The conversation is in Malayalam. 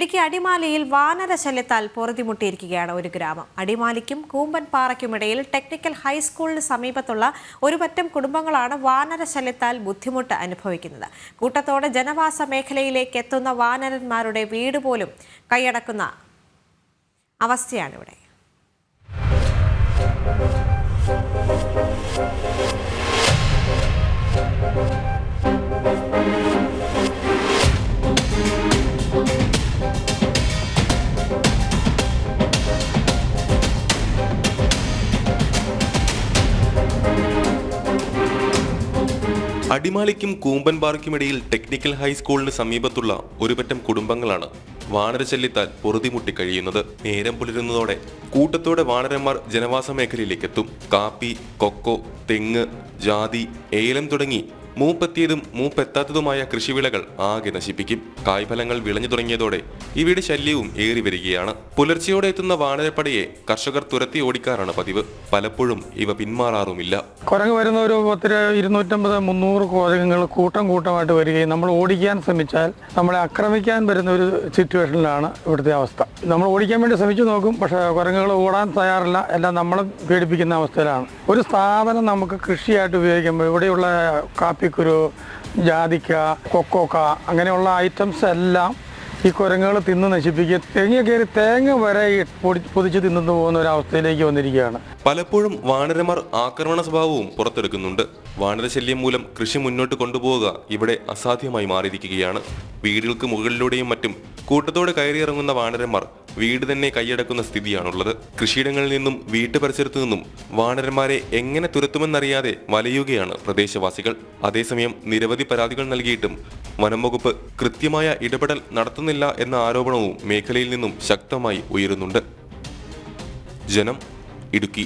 ഇടുക്കി അടിമാലിയിൽ വാനരശല്യത്താൽ പൊറുതിമുട്ടിയിരിക്കുകയാണ് ഒരു ഗ്രാമം. അടിമാലിക്കും കൂമ്പൻ പാറയ്ക്കുമിടയിൽ ടെക്നിക്കൽ ഹൈസ്കൂളിന് സമീപത്തുള്ള ഒരു പറ്റം കുടുംബങ്ങളാണ് വാനരശല്യത്താൽ ബുദ്ധിമുട്ട് അനുഭവിക്കുന്നത്. കൂട്ടത്തോടെ ജനവാസ മേഖലയിലേക്ക് എത്തുന്ന വാനരന്മാരുടെ വീട് പോലും കൈയടക്കുന്ന അവസ്ഥയാണിവിടെ. അടിമാലിക്കും കൂമ്പൻപാറയ്ക്കുമിടയിൽ ടെക്നിക്കൽ ഹൈസ്കൂളിന് സമീപത്തുള്ള ഒരുപറ്റം കുടുംബങ്ങളാണ് കുടുംബങ്ങളാണ് വാനരശല്യത്താൽ പൊറുതിമുട്ടി കഴിയുന്നത്. നേരം പുലരുന്നതോടെ കൂട്ടത്തോടെ വാനരന്മാർ ജനവാസ മേഖലയിലേക്കെത്തും. കാപ്പി കൊക്കോ തെങ്ങ് ജാതി ഏലം തുടങ്ങി മൂപ്പെത്തിയതും മൂപ്പെത്താത്തതുമായ കൃഷിവിളകൾ ആകെ നശിപ്പിക്കും. കായ്ഫലങ്ങൾ വിളഞ്ഞു തുടങ്ങിയതോടെ ഇവയുടെ ശല്യവും ഏറി വരികയാണ്. പുലർച്ചയോടെ എത്തുന്ന വാനരപ്പടയെ കർഷകർ തുരത്തി ഓടിക്കാറാണ് പതിവ്. പലപ്പോഴും ഇവ പിന്മാറാറുമില്ല. കുരങ്ങ് വരുന്ന ഒരു പത്ത് ഇരുന്നൂറ്റമ്പത് മുന്നൂറ് കുരങ്ങുകൾ കൂട്ടം കൂട്ടമായിട്ട് വരികയും നമ്മൾ ഓടിക്കാൻ ശ്രമിച്ചാൽ നമ്മളെ ആക്രമിക്കാൻ വരുന്ന ഒരു സിറ്റുവേഷനിലാണ് ഇവിടുത്തെ അവസ്ഥ. നമ്മൾ ഓടിക്കാൻ വേണ്ടി ശ്രമിച്ചു നോക്കും പക്ഷെ കുരങ്ങുകൾ ഓടാൻ തയ്യാറില്ല. എല്ലാം നമ്മളെ പേടിപ്പിക്കുന്ന അവസ്ഥയിലാണ്. ഒരു സ്ഥാപനം നമുക്ക് കൃഷിയായിട്ട് ഉപയോഗിക്കുമ്പോൾ ഇവിടെയുള്ള കാപ്പിക്കുരു ജാതിക്ക കൊക്കോക്ക അങ്ങനെയുള്ള ഐറ്റംസ് എല്ലാം ഈ കുരങ്ങുകൾ തിന്ന് നശിപ്പിക്കുക. തെങ്ങ കയറി തേങ്ങ വരെ പൊതിച്ച് തിന്നു പോകുന്ന ഒരു അവസ്ഥയിലേക്ക് വന്നിരിക്കുകയാണ്. പലപ്പോഴും വാനരമാർ ആക്രമണ സ്വഭാവവും പുറത്തെടുക്കുന്നുണ്ട്. വാനരശല്യം മൂലം കൃഷി മുന്നോട്ട് കൊണ്ടുപോവുക ഇവിടെ അസാധ്യമായി മാറിയിരിക്കുകയാണ്. വീടുകൾക്ക് മുകളിലൂടെയും മറ്റും കൂട്ടത്തോടെ കയറിയിറങ്ങുന്ന വാനരന്മാർ വീട് തന്നെ കൈയടക്കുന്ന സ്ഥിതിയാണുള്ളത്. കൃഷിയിടങ്ങളിൽ നിന്നും വീട്ടു പരിസരത്തു നിന്നും വാനരന്മാരെ എങ്ങനെ തുരത്തുമെന്നറിയാതെ വലയുകയാണ് പ്രദേശവാസികൾ. അതേസമയം നിരവധി പരാതികൾ നൽകിയിട്ടും വനം വകുപ്പ് കൃത്യമായ ഇടപെടൽ നടത്തുന്നില്ല എന്ന ആരോപണവും മേഖലയിൽ നിന്നും ശക്തമായി ഉയരുന്നുണ്ട്. ജനം ഇടുക്കി.